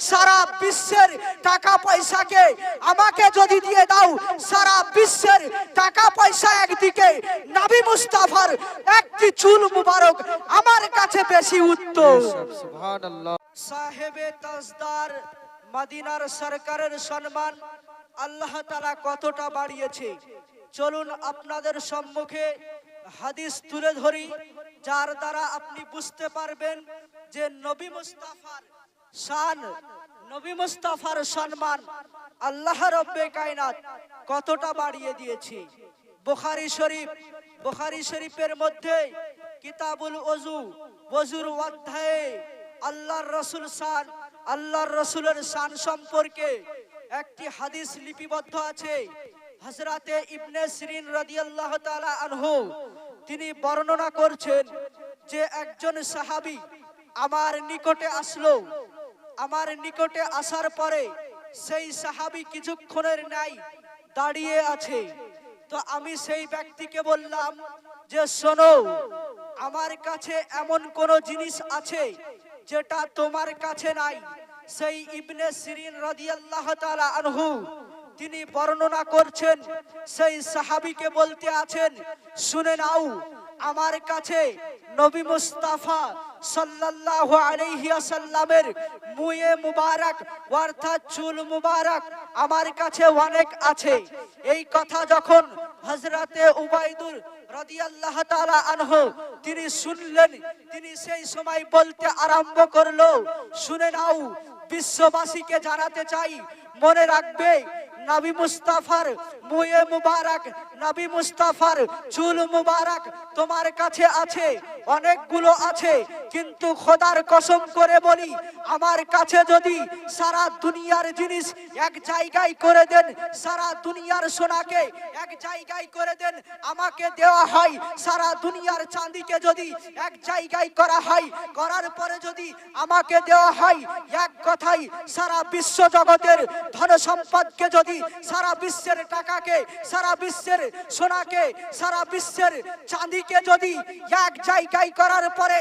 সারা বিশ্বের টাকা পয়সাকে আমাকে যদি দিয়ে দাও সারা বিশ্বের টাকা পয়সা একদিকে নাবি মুস্তাফার একটি চুল মুবারক আমার কাছে বেশি উত্তম। সাহেবে তাজদার মদিনার সরকারের সম্মান আল্লাহ তাআলা কতটা বাড়িয়েছে? চলুন আপনাদের সম্মুখে হাদিস তুলে ধরি যার দ্বারা আপনি বুঝতে পারবেন যে নবী মুস্তাফার শান, নবী মুস্তাফার সম্মান আল্লাহ রব্বে কায়নাত কতটা বাড়িয়ে দিয়েছে। বুখারী শরীফ, বুখারী শরীফের মধ্যে কিতাবুল ওযু, ওযুর অধ্যায়ে আল্লাহর রসুল শান, আল্লাহর রসুলের শান সম্পর্কে একটি হাদিস লিপিবদ্ধ আছে। হযরতে ইবনে সিরিন রাদিয়াল্লাহু তাআলা আনহু, তিনি বর্ণনা করছেন যে একজন সাহাবী আমার নিকটে আসলো আমার নিকটে আসার পরে সেই সাহাবি কিছুক্ষণের নাই দাঁড়িয়ে আছে। তো আমি সেই ব্যক্তিকে বললাম যে, শোনো, আমার কাছে এমন কোন জিনিস আছে যেটা তোমার কাছে নাই। সেই ইবনে সিরিন রাদিয়াল্লাহু তাআলা আনহু, তিনি বর্ণনা করছেন, সেই সাহাবীকে বলতে আছেন, শুনে নাও আমার কাছে নবী মুস্তাফা সাল্লাল্লাহু আলাইহি ওয়াসাল্লামের মুয়ে মুবারক, অর্থাৎ চুল মুবারক আমার কাছে অনেক আছে। এই কথা যখন হযরতে উবাইদুর রাদিয়াল্লাহু তাআলা আনহু, তিনি শুনলেন, তিনি সেই সময় বলতে আরম্ভ করল, শুনে নাও, বিশ্ববাসীকে জানাতে চাই, মনে রাখবে নবী মুস্তাফার মুয়ে মুবারক নবী মুস্তাফার চুল মুবারক তোমার কাছে আছে অনেকগুলো আছে। কিন্তু খোদার কসম করে বলি, আমার কাছে যদি সারা দুনিয়ার জিনিস এক জায়গায় করে দেন, সারা দুনিয়ার সোনাকে এক জায়গায় করে দেন, আমাকে দেওয়া হয় সারা দুনিয়ার চাঁদিকে যদি এক জায়গায় করা হয়, করার পরে যদি আমাকে দেওয়া হয়, এক কথাই সারা বিশ্ব জগতের ধন সম্পদকে যদি সারা বিশ্বের টাকাকে, সারা বিশ্বের সোনাকে, সারা বিশ্বের চাঁদিকে যদি এক জায়গায় করার পরে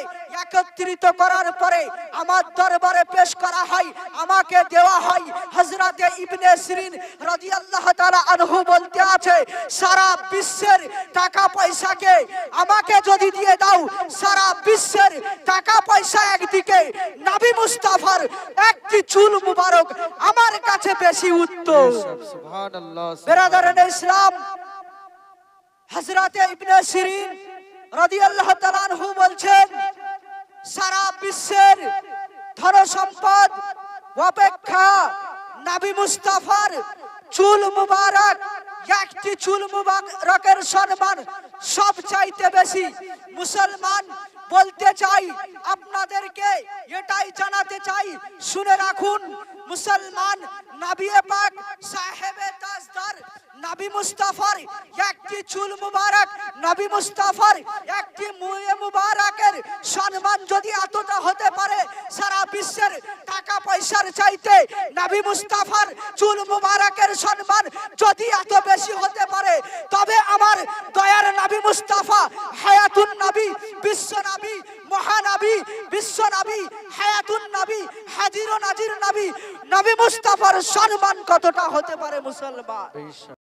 একত্রিত করার পরে আমার দরবারে পেশ করা হয় আমাকে দেওয়া হয়। হযরতে ইবনে সিরিন রাদিয়াল্লাহু তাআলা আনহু বলতে আছে সারা বিশ্বের টাকা পয়সাকে আমাকে যদি দিয়ে দাও সারা বিশ্বের টাকা পয়সা একদিকে নবী মুস্তাফার একটি চুল মুবারক আমার কাছে বেশি উত্তম। সুবহানাল্লাহ বেরাদারান ইসলাম হযরতে ইবনে সিরিন রাদিয়াল্লাহু তাআলা আনহু বলছেন সারা বিশ্বের ধন সম্পদ অপেক্ষা, নবী মুস্তাফার চুল মুবারক, একটি চুল মুবারকের সম্মান সব চাইতে বেশি। মুসলমান, বলতে চাই, আপনাদেরকে এটাই জানাতে চাই, শুনে রাখুন, মুসলমান, নবিয়ে পাক সাহেবে তাজদার নবী মুস্তাফার একটি চুল মুবারক, নবী মুস্তাফার একটি মুয়ে মুবারকের সম্মান যদি এতটা হতে পারে, সারা বিশ্বের টাকা পয়সার চাইতে নবী মুস্তাফার চুল মুবারকের সম্মান যদি এত বেশি হতে পারে, তবে আমার দয়ার নবী মুস্তাফা, হায়াতুন নবী, বিশ্ব নবী, মহানবী, বিশ্ব নবী, হায়াতুন নবী, হাজির নাজির নবী নবী মুস্তাফার সম্মান কতটা হতে পারে মুসলমান?